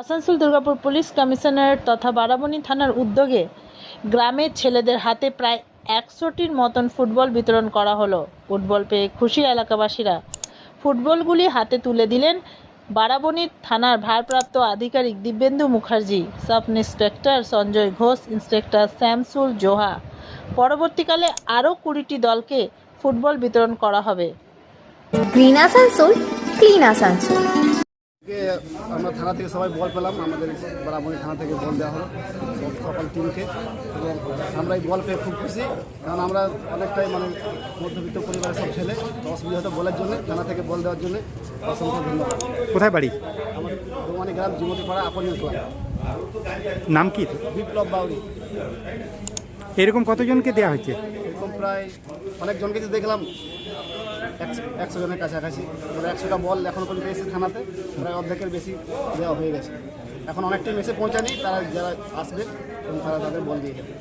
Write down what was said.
Asansol Durgapur police commissioner তথা বারাবণী থানার উদ্যোগে গ্রামের ছেলেদের হাতে প্রায় একশোটির মতন ফুটবল বিতরণ করা হলো। ফুটবল পেয়ে খুশি এলাকাবাসীরা। ফুটবলগুলি হাতে তুলে দিলেন বারাবণীর থানার ভারপ্রাপ্ত আধিকারিক Dibyendu Mukherjee sub inspector Sanjay Ghosh, inspector Shamsul Zoha. পরবর্তীকালে আরও কুড়িটি দলকে ফুটবল বিতরণ করা হবে। গ্রিন আসানসোল ক্লিন আসানসোল আমরা থানা থেকে সবাই বল পেলাম আমাদের বরাবরই থানা থেকে বল দেওয়া হলো সব সকল টিমকে এবং আমরা এই বল পেয়ে খুব খুশি কারণ আমরা অনেকটাই মানে মধ্যবিত্ত পরিবারের সব ছেলে অসুবিধা হতো বলের জন্য থানা থেকে বল দেওয়ার জন্য অসংখ্য ধন্যবাদ। কোথায় বাড়ি? আমার দোমানি গ্রাম জীবতীপাড়া আপনীয় ক্লাব। নাম কি? বিপ্লব বাউরি। এরকম কতজনকে দেওয়া হয়েছে? এরকম প্রায় অনেকজনকে দেখলাম। একশো জনের কাছাকাছি। ওরা একশোটা বল এখন পর্যন্ত এসে থানাতে, প্রায় অর্ধেকের বেশি দেওয়া হয়ে গেছে। এখন অনেকটাই মেসে পৌঁছানি তারা যারা আসবে এবং তারা তাদের বল দিয়ে দেবে।